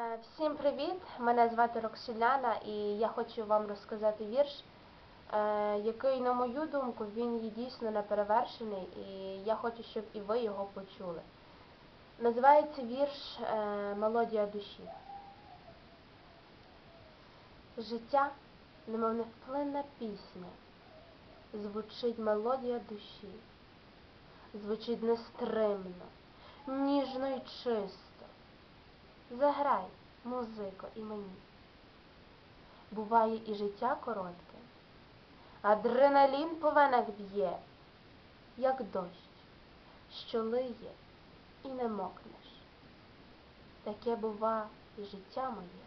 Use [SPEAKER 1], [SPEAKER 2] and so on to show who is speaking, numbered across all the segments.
[SPEAKER 1] Е, Всім привіт! Мене звати Роксіляна і я хочу вам розказати вірш, е, який, на мою думку, він є дійсно неперевершений, і я хочу, щоб і ви його почули. Називається вірш е, Мелодія душі. Життя, немов невплинна пісня, звучить мелодія душі, звучить нестримно, ніжно і чисто. Заграй, музико, і мені. Буває і життя коротке, адреналін по венах б'є, як дощ, що лиє і не мокнеш. Таке бува і життя моє.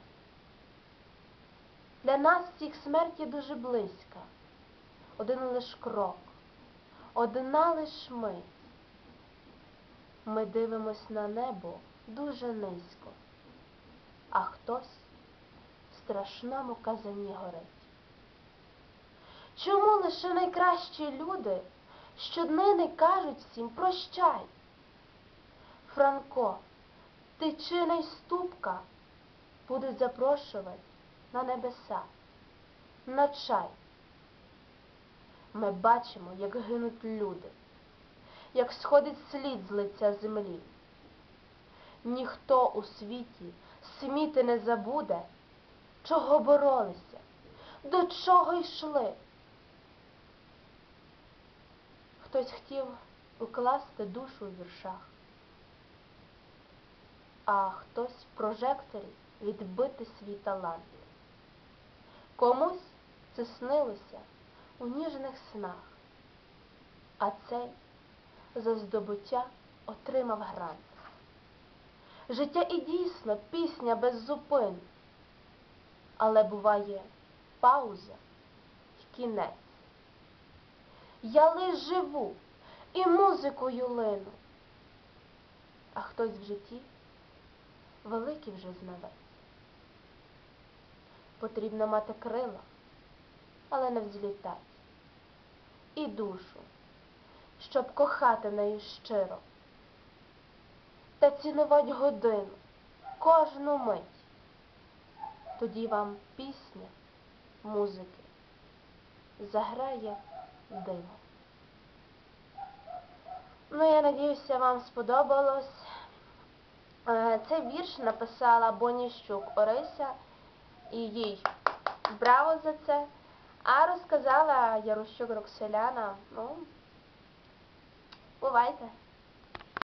[SPEAKER 1] Для нас всіх смерть є дуже близька, один лиш крок, одна лиш мить. Ми дивимось на небо дуже низько хтось в страшному казані горить. Чому лише найкращі люди щоднини кажуть всім прощай? Франко, тичина й ступка будуть запрошувати на небеса, на чай. Ми бачимо, як гинуть люди, як сходить слід з лиця землі. Ніхто у світі сміти не забуде, чого боролися, до чого йшли. Хтось хотів укласти душу в віршах, а хтось в прожекторі відбити свій талант. Комусь це снилося у ніжних снах, а цей за здобуття отримав грант. Життя і дійсно пісня без зупин, але буває пауза й кінець. Я лиш живу і музикою лину, а хтось в житті великий вже знавець. Потрібно мати крила, але не взлітать, і душу, щоб кохати нею щиро та цінувати годину, кожну мить. Тоді вам пісня, музики заграє диво. Ну, я надіюся, вам сподобалось. Е, Цей вірш написала Боніщук Орися і їй браво за це. А розказала Ярощук Рокселяна. Ну, бувайте.